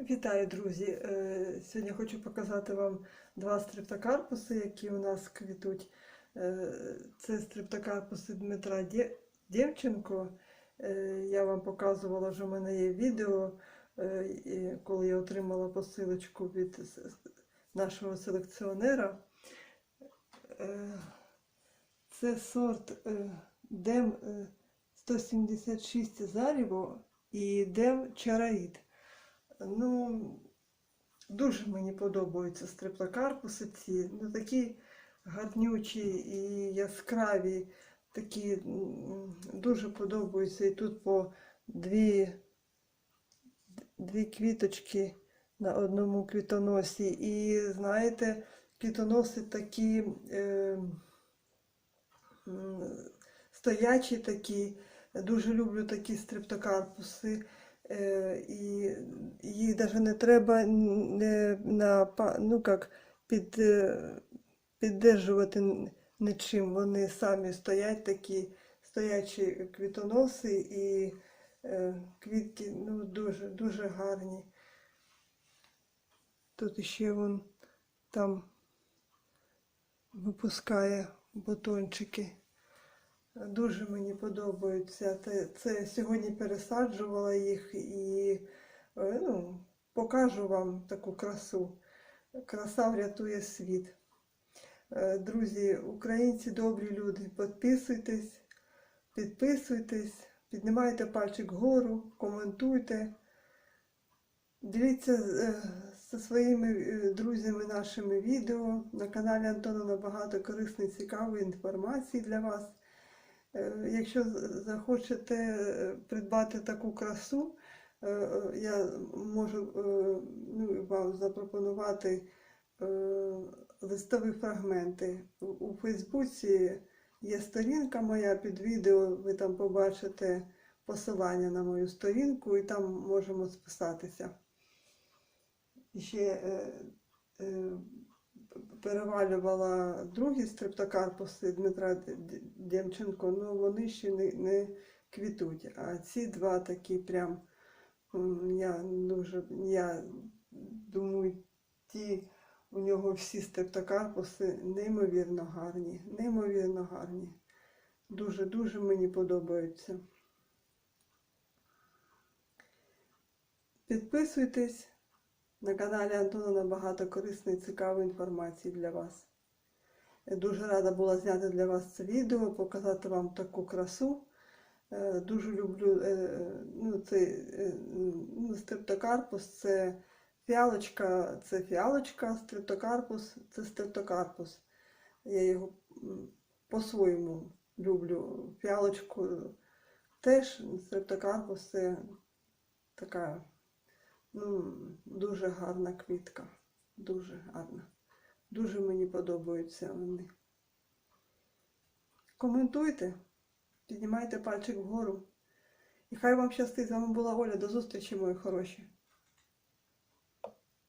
Вітаю, друзі! Е, Сьогодні хочу показати вам два стрептокарпуси, які у нас квітуть. Е, Це стрептокарпуси Дмитра Дє- Дєвченко. Е, Я вам показувала, вже в мене є відео, коли я отримала посилочку від нашого селекціонера. Це сорт Дем е, 176 Заріво і Дем Чараїд. Ну, дуже мені подобаються стрептокарпуси ці. Ну, такі гарнючі і яскраві, такі дуже подобаються. І тут по дві, дві квіточки на одному квітоносі. І знаєте, квітоноси такі е, стоячі такі. Дуже люблю такі стрептокарпуси. Е, і їх навіть не треба на, ну, як, під, е, піддержувати нічим. Вони самі стоять такі стоячі квітоноси і е, квітки ну, дуже, дуже гарні. Тут ще вон там випускає бутончики. Дуже мені подобаються. Це, це сьогодні пересаджувала їх і е, ну, покажу вам таку красу. Краса врятує світ. Е, Друзі, українці добрі люди, підписуйтесь, підписуйтесь, піднімайте пальчик вгору, коментуйте. Діліться е, зі своїми друзями нашими відео. На каналі Антона набагато корисної, цікавої інформації для вас. Е, Якщо захочете е, придбати таку красу, е, я можу ну, вам запропонувати листові фрагменти. У- Фейсбуці є сторінка моя під відео, ви там побачите посилання на мою сторінку і там можемо списатися. Ще перевалювала другі стрептокарпуси Дмитра Демченко, ну вони ще не, не квітуть. А ці два такі прям я дуже, я думаю, ті у нього всі стрептокарпуси неймовірно гарні, неймовірно гарні. Дуже-дуже мені подобаються. Підписуйтесь. На каналі Антона набагато корисної і цікавої інформації для вас. Я дуже рада була зняти для вас це відео, показати вам таку красу. Е, Дуже люблю е, ну, цей е, ну, стрептокарпус, це фіалочка, це фіалочка, стрептокарпус, це стрептокарпус. Я його по-своєму люблю. Фіалочку теж стрептокарпус це така Ну, дуже гарна квітка. Дуже гарна. Дуже мені подобаються вони. Коментуйте, піднімайте пальчик вгору. І хай вам щастить. З вами була Оля. До зустрічі, мої хороші.